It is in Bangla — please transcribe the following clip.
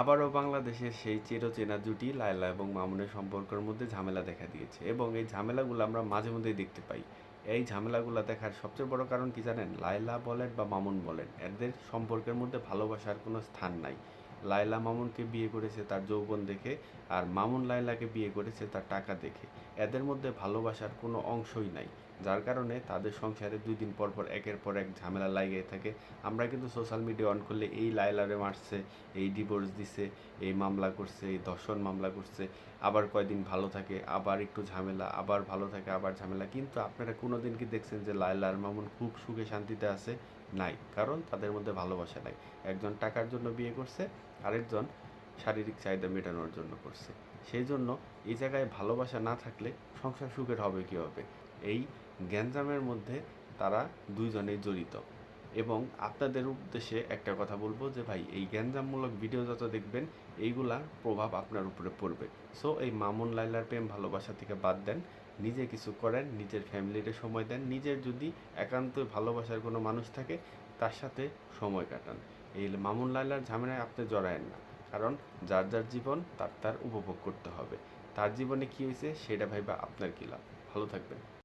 আবারও বাংলাদেশের সেই চিরচেনা জুটি লায়লা এবং মামুনের সম্পর্কের মধ্যে ঝামেলা দেখা দিয়েছে এবং এই ঝামেলাগুলো আমরা মাঝে মধ্যেই দেখতে পাই। এই ঝামেলাগুলো দেখার সবচেয়ে বড় কারণ কি জানেন? লায়লা বলেন বা মামুন বলেন, এদের সম্পর্কের মধ্যে ভালোবাসার কোনো স্থান নাই। লায়লা মামুনকে বিয়ে করেছে তার যৌবন দেখে আর মামুন লায়লাকে বিয়ে করেছে তার টাকা দেখে। এদের মধ্যে ভালোবাসার কোনো অংশই নাই। যার কারণে তাদের সংসারে দুই দিন পর পর একের পর এক ঝামেলা লাগিয়ে থাকে। আমরা কিন্তু সোশ্যাল মিডিয়া অন করলে এই লাইলারে মারছে, এই ডিভোর্স দিছে, এই মামলা করছে, এই ধর্ষণ মামলা করছে, আবার কয়দিন ভালো থাকে, আবার একটু ঝামেলা, আবার ভালো থাকে, আবার ঝামেলা। কিন্তু আপনারা কোনো দিন কি দেখছেন যে লায়লা আর মামুন খুব সুখে শান্তিতে আছে? নাই, কারণ তাদের মধ্যে ভালোবাসা নাই। একজন টাকার জন্য বিয়ে করছে, আরেকজন শারীরিক চাহিদা মেটানোর জন্য করছে। সেই জন্য এই জায়গায় ভালোবাসা না থাকলে সংসার সুখের হবে কী হবে এই গ্যাঞ্জামের মধ্যে তারা দুইজনেই জড়িত। এবং আপনাদের উদ্দেশ্যে একটা কথা বলব যে, ভাই, এই গ্যাঞ্জামমূলক ভিডিও যত দেখবেন এইগুলার প্রভাব আপনার উপরে পড়বে। সো এই মামুন লাইলার প্রেম, ভালোবাসা থেকে বাদ দেন। নিজে কিছু করেন, নিজের ফ্যামিলিতে সময় দেন, নিজের যদি একান্ত ভালোবাসার কোনো মানুষ থাকে, তার সাথে সময় কাটান। এই মামুন লাইলার ঝামেলায় আপনি জড়ায়েন না, কারণ যার যার জীবন, তার তার উপভোগ করতে হবে। তার জীবনে কী হয়েছে, সেটা ভাইবা আপনার কী লাভ? ভালো থাকবেন।